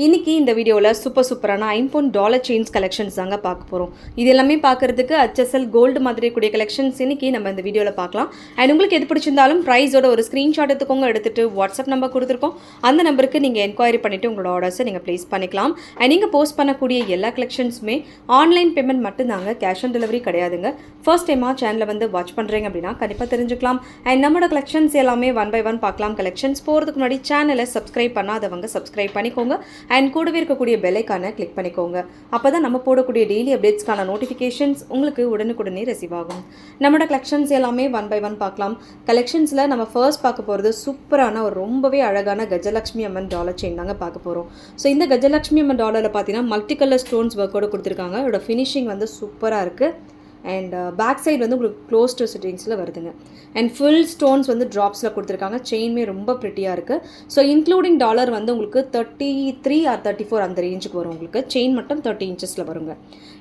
இன்னைக்கு இந்த வீடியோவில் சூப்பர் சூப்பரான ஐம்பொன் டாலர் செயின்ஸ் கலெக்ஷன்ஸ் தாங்க பார்க்க போகிறோம் இது எல்லாமே பார்க்கறதுக்கு ஹச்எஸ்எல் கோல்டு மாதிரி கூடிய கலெக்ஷன்ஸ் இன்னைக்கு நம்ம இந்த வீடியோவில் பார்க்கலாம். அண்ட் உங்களுக்கு எது பிடிச்சிருந்தாலும் ப்ரைஸோட ஒரு ஸ்க்ரீன்ஷாட் எடுத்துக்கோங்க எடுத்துட்டு வாட்ஸ்அப் நம்பர் கொடுத்துருக்கோம். அந்த நம்பருக்கு நீங்கள் என்கொயரி பண்ணிவிட்டு உங்களோட ஆர்டர்ஸை நீங்கள் ப்ளேஸ் பண்ணிக்கலாம். அண்ட் நீங்கள் போஸ்ட் பண்ணக்கூடிய எல்லா கலெக்ஷன்ஸுமே ஆன்லைன் பேமெண்ட் மட்டும்தாங்க கேஷ் ஆன் டெலிவரி கிடையாதுங்க. ஃபர்ஸ்ட் டைமாக சேனலில் வந்து வாட்ச் பண்ணுறீங்க அப்படின்னா கண்டிப்பாக தெரிஞ்சுக்கலாம். அண்ட் நம்மளோட கலெக்ஷன்ஸ் எல்லாமே ஒன் பை ஒன் பார்க்கலாம். கலெக்ஷன்ஸ் போகிறதுக்கு முன்னாடி சேனலை சப்ஸ்கிரைப் பண்ணாதவங்க சப்ஸ்கிரைப் பண்ணிக்கோங்க. அண்ட் கூடவே இருக்கக்கூடிய பெல்லைக்கான கிளிக் பண்ணிக்கோங்க. அப்போ தான் நம்ம போடக்கூடிய டெய்லி அப்டேட்ஸ்க்கான நோட்டிஃபிகேஷன்ஸ் உங்களுக்கு உடனுக்குடனே ரிசீவ் ஆகும். நம்மளோட கலெக்ஷன்ஸ் எல்லாமே ஒன் பை ஒன் பார்க்கலாம். கலெக்ஷன்ஸில் நம்ம ஃபர்ஸ்ட் பார்க்க போகிறது சூப்பரான ஒரு ரொம்பவே அழகான கஜலக்ஷ்மி அம்மன் டாலர் செயின் தாங்க பார்க்க போகிறோம் ஸோ இந்த கஜலக்ஷ்மி அம்மன் டாலரில் பார்த்தீங்கன்னா மல்டி கலர் ஸ்டோன்ஸ் ஒர்க்கோட கொடுத்துருக்காங்க. அதோட ஃபினிஷிங் வந்து சூப்பராக இருக்குது அண்ட் பேக் சைடு வந்து உங்களுக்கு க்ளோஸ் டு சிட்டிங்ஸில் வருதுங்க. அண்ட் ஃபுல் ஸ்டோன்ஸ் வந்து ட்ராப்ஸில் கொடுத்துருக்காங்க. செயின்மே ரொம்ப ப்ரிட்டியாக இருக்குது ஸோ இன்க்ளூடிங் டாலர் வந்து உங்களுக்கு thirty three or thirty four அந்த ரேஞ்சுக்கு வரும் உங்களுக்கு. செயின் மட்டும் தேர்ட்டி இன்ச்சஸில் வருங்க.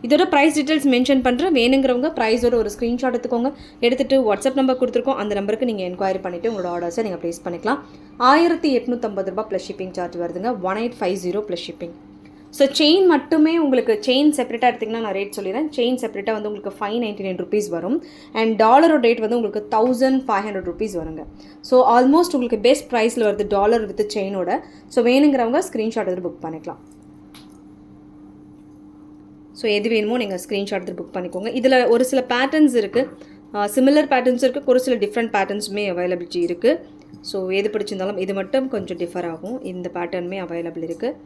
இதோட ப்ரைஸ் டீட்டெயில்ஸ் மென்ஷன் பண்ணுறேன் வேணுங்கிறவங்க ப்ரைஸோட ஒரு ஸ்க்ரீன்ஷாட் எடுத்துக்கோங்க. எடுத்துகிட்டு வாட்ஸ்அப் நம்பர் கொடுத்துருக்கோம். அந்த நம்பருக்கு நீங்கள் என்கொயரி பண்ணிவிட்டு உங்களோட ஆர்டர்ஸை நீங்கள் ப்ளேஸ் பண்ணிக்கலாம். ஆயிரத்தி எட்நூற்றம்பது ரூபாய் ப்ளஸ் ஷிப்பிங் சார்ஜ் வருதுங்க. One eight five zero plus shipping so chain மட்டுமே உங்களுக்கு செயின் செப்பரேட்டாக எடுத்திங்கன்னா நான் ரேட் சொல்லிடுறேன். செயின் செப்பரேட்டாக வந்து உங்களுக்கு ஃபைவ் நைன்ட்டி நைன் ருபீஸ் வரும் அண்ட் டாலரோட ரேட் வந்து உங்களுக்கு தௌசண்ட் ஃபைவ் ஹண்ட்ரட் ருபீஸ் வருங்க. ஸோ ஆல்மோஸ்ட் உங்களுக்கு பெஸ்ட் ப்ரைஸில் வருது டாலர் வித் செயினோட ஸோ வேணுங்கிறவங்க ஸ்க்ரீன்ஷாட் எடுத்து புக் பண்ணிக்கலாம். ஸோ எது வேணுமோ நீங்கள் ஸ்க்ரீன்ஷாட் எடுத்து புக் பண்ணிக்கோங்க. இதில் ஒரு சில பேட்டர்ன்ஸ் இருக்குது சிமிலர் பேட்டர்ன்ஸ் இருக்குது ஒரு சில டிஃப்ரெண்ட் பேட்டர்ன்ஸுமே அவைலபிலிட்டி இருக்குது ஸோ எது பிடிச்சிருந்தாலும் இது மட்டும் கொஞ்சம் டிஃபர் ஆகும். இந்த பேட்டர்னுமே அவைலபிள் இருக்குது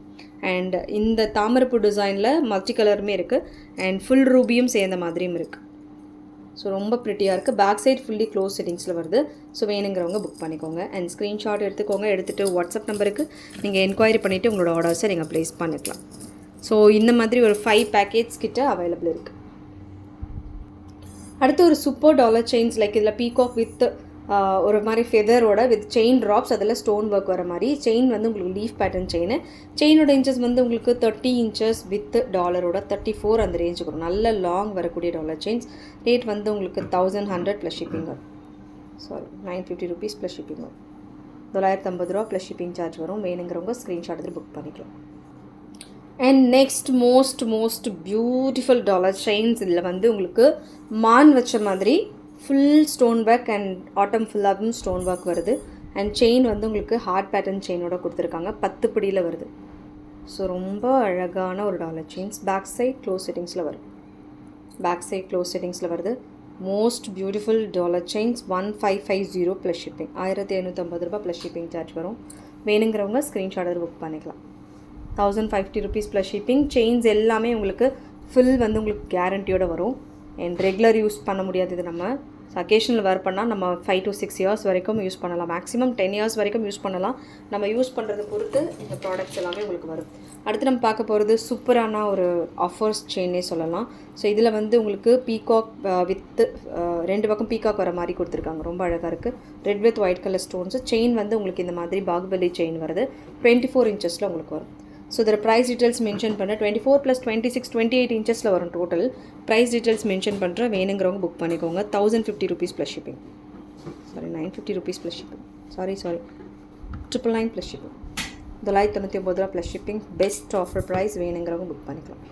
அண்ட் இந்த தாமரப்பூ டிசைனில் மல்டி கலருமே இருக்குது அண்ட் ஃபுல் ரூபியும் சேர்ந்த மாதிரியும் இருக்குது ஸோ ரொம்ப ப்ரிட்டியாக இருக்குது பேக் சைட் ஃபுல்லி க்ளோஸ் செட்டிங்ஸில் வருது. ஸோ வேணுங்கிறவங்க புக் பண்ணிக்கோங்க. அண்ட் ஸ்க்ரீன்ஷாட் எடுத்துக்கோங்க. எடுத்துகிட்டு வாட்ஸ்அப் நம்பருக்கு நீங்கள் என்கொயரி பண்ணிவிட்டு உங்களோட ஆர்டர்ஸை நீங்கள் ப்ளேஸ் பண்ணிக்கலாம். ஸோ இந்த மாதிரி ஒரு ஃபைவ் பேக்கேஜ் கிட்ட அவைலபிள் இருக்குது அடுத்து ஒரு சூப்பர் டாலர் செயின்ஸ் லைக் இதில் பீகாக் வித் ஒரு மாதிரி ஃபெதரோட வித் செயின் ட்ராப்ஸ் அதில் ஸ்டோன் ஒர்க் வர மாதிரி. செயின் வந்து உங்களுக்கு லீஃப் பேட்டர்ன் செயின் செயினோட இன்ச்சஸ் வந்து உங்களுக்கு தேர்ட்டி இன்ச்சஸ் வித் டாலரோட தேர்ட்டி ஃபோர் அந்த ரேஞ்சுக்கு வரும். நல்ல லாங் வரக்கூடிய டாலர் செயின்ஸ் ரேட் வந்து உங்களுக்கு தௌசண்ட் ஹண்ட்ரட் ப்ளஸ் ஷிப்பிங் வரும். Sorry nine fifty rupees plus shipping வரும். தொள்ளாயிரத்து ஐம்பது ரூபா ப்ளஸ் ஷிப்பிங் சார்ஜ் வரும். வேணுங்கிறவங்க ஸ்க்ரீன்ஷாட் எடுத்து புக் பண்ணிக்கலாம். And next most most beautiful dollar chains இதில் வந்து உங்களுக்கு மான் வச்ச மாதிரி ஃபுல் ஸ்டோன் ஒர்க் அண்ட் ஆட்டம் ஃபுல்லாகவும் ஸ்டோன் ஒர்க் வருது. அண்ட் செயின் வந்து உங்களுக்கு ஹார்ட் பேட்டர்ன் செயினோட கொடுத்துருக்காங்க. பத்து பிடியில் வருது. ஸோ ரொம்ப அழகான ஒரு dollar chains back side close செட்டிங்ஸில் வரும் பேக் சைட் க்ளோஸ் செட்டிங்ஸில் வருது. Most beautiful dollar chains one five five zero plus shipping ஆயிரத்தி எழுநூற்றம்பது ரூபா ப்ளஸ் ஷிப்பிங் சார்ஜ் வரும். வேணுங்கிறவங்க ஸ்க்ரீன்ஷாட் புக் பண்ணிக்கலாம். Thousand fifty rupees plus shipping chains எல்லாமே உங்களுக்கு ஃபுல் வந்து உங்களுக்கு கேரண்டியோடு வரும். அண்ட் ரெகுலர் யூஸ் பண்ண முடியாது இது நம்ம அக்கேஷனில் வேர் பண்ணால் நம்ம ஃபைவ் டு சிக்ஸ் இயர்ஸ் வரைக்கும் யூஸ் பண்ணலாம். மேக்ஸிமம் டென் இயர்ஸ் வரைக்கும் யூஸ் பண்ணலாம். நம்ம யூஸ் பண்ணுறது பொறுத்து இந்த ப்ராடக்ட்ஸ் எல்லாமே உங்களுக்கு வரும். அடுத்து நம்ம பார்க்க போகிறது சூப்பரான ஒரு ஆஃபர்ஸ் செயின்னே சொல்லலாம். ஸோ இதில் வந்து உங்களுக்கு பீகாக் வித் ரெண்டு பக்கம் பீகாக் வர மாதிரி கொடுத்துருக்காங்க. ரொம்ப அழகாக இருக்குது red with white colour stones chain வந்து உங்களுக்கு இந்த மாதிரி பாகுபலி செயின் வருது. டுவெண்ட்டி ஃபோர் இன்ச்சஸில் உங்களுக்கு வரும். ஸோ இதில் ப்ரைஸ் டீட்டெயில்ஸ் மென்ஷன் பண்ணுறேன் twenty four plus twenty six twenty eight இன்ச்சஸில் வரும் டோட்டல் ப்ரைஸ் டீட்டெயில்ஸ் மென்ஷன் பண்ணுறேன் வேணுங்கிறவங்க புக் பண்ணிக்கோங்க. Thousand fifty rupees plus shipping sorry nine fifty rupees plus shipping sorry sorry triple nine plus shipping தொள்ளாயிரத்தி தொண்ணூற்றி ஒம்பது ரூபா plus shipping best offer price வேணுங்கிறவங்க book பண்ணிக்கலாம்.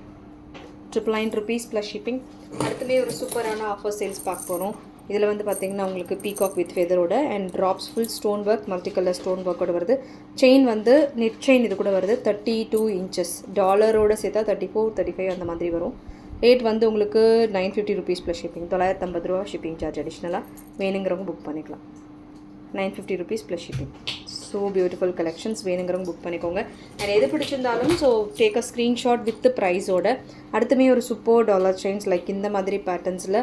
Triple nine rupees plus shipping அடுத்துமே ஒரு சூப்பரான ஆஃபர் சேல்ஸ் பார்க்க போகிறோம் இதில் வந்து பார்த்திங்கன்னா உங்களுக்கு peacock with ஃபெதரோட and drops full stone work multi colour stone ஒர்க்கோட வருது. செயின் வந்து நெட் செயின் இது கூட வருது. தேர்ட்டி டூ இன்ச்சஸ் டாலரோட சேர்த்தா தேர்ட்டி ஃபோர் தேர்ட்டி ஃபைவ் அந்த மாதிரி வரும். ரேட் வந்து உங்களுக்கு nine fifty rupees plus shipping தொள்ளாயிரத்து ஐம்பது ரூபா ஷிப்பிங் சார்ஜ் அடிஷ்னலாக வேணுங்கிறவங்க புக் பண்ணிக்கலாம். Nine fifty rupees plus shipping so beautiful collections வேணுங்கிறவங்க புக் பண்ணிக்கோங்க. அண்ட் எது பிடிச்சிருந்தாலும் so take a screenshot with ப்ரைஸோட அடுத்துமே ஒரு சூப்பர் டாலர் செயின்ஸ் லைக் இந்த மாதிரி பேட்டர்ன்ஸில்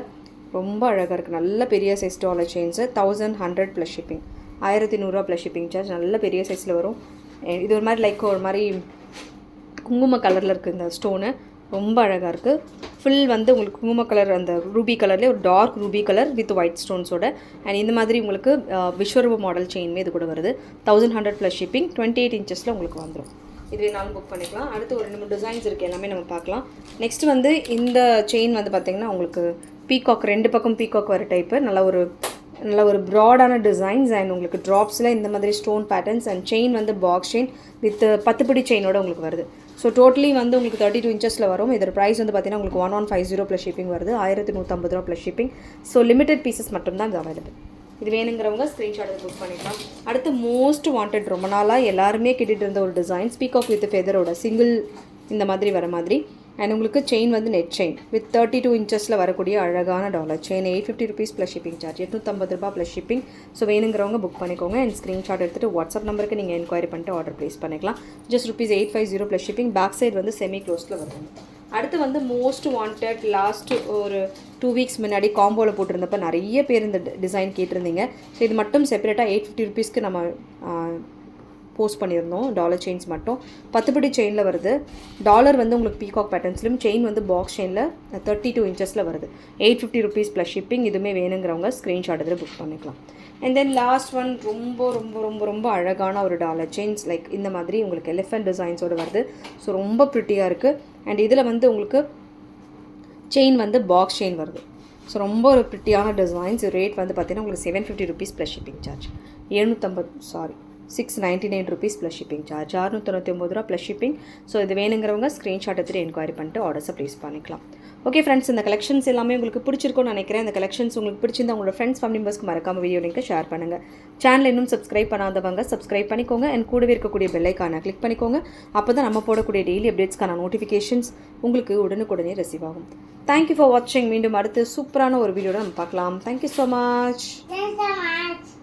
ரொம்ப அழகாக இருக்குது நல்ல பெரிய size dollar chains thousand hundred plus shipping ஆயிரத்தி நூறுரூவா ப்ளஸ் ஷிப்பிங் சார்ஜ் நல்ல பெரிய சைஸில் வரும். இது ஒரு மாதிரி லைக் ஒரு மாதிரி குங்கும கலரில் இருக்குது இந்த ஸ்டோனு ரொம்ப அழகாக இருக்குது ஃபுல் வந்து உங்களுக்கு குங்கும கலர் அந்த ரூபி கலர்லேயே ஒரு dark ruby colour with white ஸ்டோன்ஸோட and இந்த மாதிரி உங்களுக்கு விஸ்வரூப மாடல் செயின்மே இது கூட வருது. Thousand hundred plus shipping twenty eight இன்ச்சஸில் உங்களுக்கு வந்துடும் இது வேணாலும் புக் பண்ணிக்கலாம். அடுத்து ஒரு ரெண்டு மூணு டிசைன்ஸ் இருக்குது எல்லாமே நம்ம பார்க்கலாம். நெக்ஸ்ட் வந்து இந்த செயின் வந்து பார்த்திங்கன்னா உங்களுக்கு பீகாக் ரெண்டு பக்கம் பீகாக் வர டைப்பு நல்ல ஒரு நல்ல ஒரு ப்ராடான டிசைன்ஸ் அண்ட் உங்களுக்கு ட்ராப்ஸில் இந்த மாதிரி ஸ்டோன் பேட்டர்ன்ஸ் அண்ட் செயின் வந்து பாக்ஸ் செயின் வித் பத்துப்படி செயினோட உங்களுக்கு வருது. ஸோ டோட்டலி வந்து உங்களுக்கு தேர்ட்டி டூ இன்ச்சஸில் வரும். இதோட ப்ரைஸ் வந்து பார்த்தீங்கன்னா உங்களுக்கு one one five zero plus shipping வருது. ஆயிரத்தி நூற்றம்பது ரூபா plus shipping so limited pieces மட்டும்தான் இது அவைலபிள் இது வேணுங்கிறவங்க ஸ்க்ரீன்ஷாட் புக் பண்ணிக்கலாம். அடுத்து மோஸ்ட் வாண்டட் ரொம்ப நாளாக எல்லாருமே கேட்டுட்டு இருந்த ஒரு டிசைன் ஸ்பீக் ஆஃப் வித் ஃபெதரோட சிங்கிள் இந்த மாதிரி வர மாதிரி. அண்ட் உங்களுக்கு செயின் வந்து net chain with thirty two இன்ச்சஸில் வரக்கூடிய அழகான dollar chain eight fifty rupees plus shipping charge எட்நூற்றம்பது ரூபா ப்ளஸ் ஷிப்பிங் ஸோ வேணுங்கிறவங்க புக் பண்ணிக்கோங்க. அண்ட் ஸ்க்ரீன்ஷாட் எடுத்துகிட்டு வாட்ஸ்அப் நம்பருக்கு நீங்கள் என்கொயரி பண்ணிட்டு ஆர்டர் ப்ளேஸ் பண்ணிக்கலாம். Just rupees eight five zero plus shipping back side வந்து செமி க்ளோஸில் வரும். அடுத்து வந்து மோஸ்ட் வாண்டட் லாஸ்ட் ஒரு டூ வீக்ஸ் முன்னாடி காம்போவில் போட்டிருந்தப்ப நிறைய பேர் இந்த டிசைன் கேட்டிருந்தீங்க. ஸோ இது மட்டும் செப்பரேட்டாக எயிட் ஃபிஃப்டி ருபீஸ்க்கு நம்ம போஸ்ட் பண்ணியிருந்தோம். டாலர் செயின்ஸ் மட்டும். பத்துப்படி செயினில் வருது. டாலர் வந்து உங்களுக்கு பீகாக் பேட்டர்ன்ஸ்லையும் செயின் வந்து பாக்ஸ் செயினில் தேர்ட்டி டூ இன்ச்சஸில் வருது. Eight fifty rupees plus shipping இதுவுமே வேணுங்கிறவங்க ஸ்க்ரீன்ஷாட் இதில் புக் பண்ணிக்கலாம். அண்ட் தென் லாஸ்ட் ஒன் ரொம்ப ரொம்ப ரொம்ப ரொம்ப அழகான ஒரு டாலர் செயின்ஸ் லைக் இந்த மாதிரி உங்களுக்கு எலிஃபென்ட் டிசைன்ஸோடு வருது. ஸோ ரொம்ப ப்ரிட்டியாக இருக்குது அண்ட் இதில் வந்து உங்களுக்கு செயின் வந்து பாக்ஸ் செயின் வருது. ஸோ ரொம்ப ஒரு ப்ரிட்டியான டிசைன்ஸ் ரேட் வந்து பார்த்தீங்கன்னா உங்களுக்கு seven fifty rupees plus shipping charge எழுநூற்றம்பது sorry six ninety nine rupees plus shipping charge அறுநூற்றி ஒம்பது ரூபா ப்ளஸ் ஷிப்பிங் ஸோ இது வேணுங்கிறவங்க ஸ்க்ரீன்ஷாட் எடுத்துகிட்டு என்கொயரி பண்ணிட்டு ஆர்டர்ஸை ப்ளேஸ் பண்ணிக்கலாம். ஓகே ஃப்ரெண்ட்ஸ் இந்த கலெக்ஷன்ஸ் எல்லாமே உங்களுக்கு பிடிச்சிருக்கும்னு நினைக்கிறேன். இந்த கலெக்ஷன்ஸ் உங்களுக்கு பிடிச்சிருந்தா உங்களோட ஃப்ரெண்ட்ஸ் ஃபேமிலி மெம்பர்ஸ்க்கு மறக்காம வீடியோ லிங்க்கை ஷேர் பண்ணுங்கள் சேனல் இன்னும் சப்ஸ்கிரைப் பண்ணாதவங்க சப்ஸ்கிரைப் பண்ணிக்கோங்க. அண்ட் கூடவே இருக்கக்கூடிய பெல்லைக்கான கிளிக் பண்ணிக்கோங்க. அப்போ தான் நம்ம போடக்கூடிய டெய்லி அப்டேட்ஸ்க்கான நோட்டிஃபிகேஷன்ஸ் உங்களுக்கு உடனுக்குடனே ரிசீவ் ஆகும். தேங்க்யூ ஃபார் வாட்சிங் மீண்டும் அடுத்து சூப்பரான ஒரு வீடியோட நம்ம பார்க்கலாம். Thank you so much so much.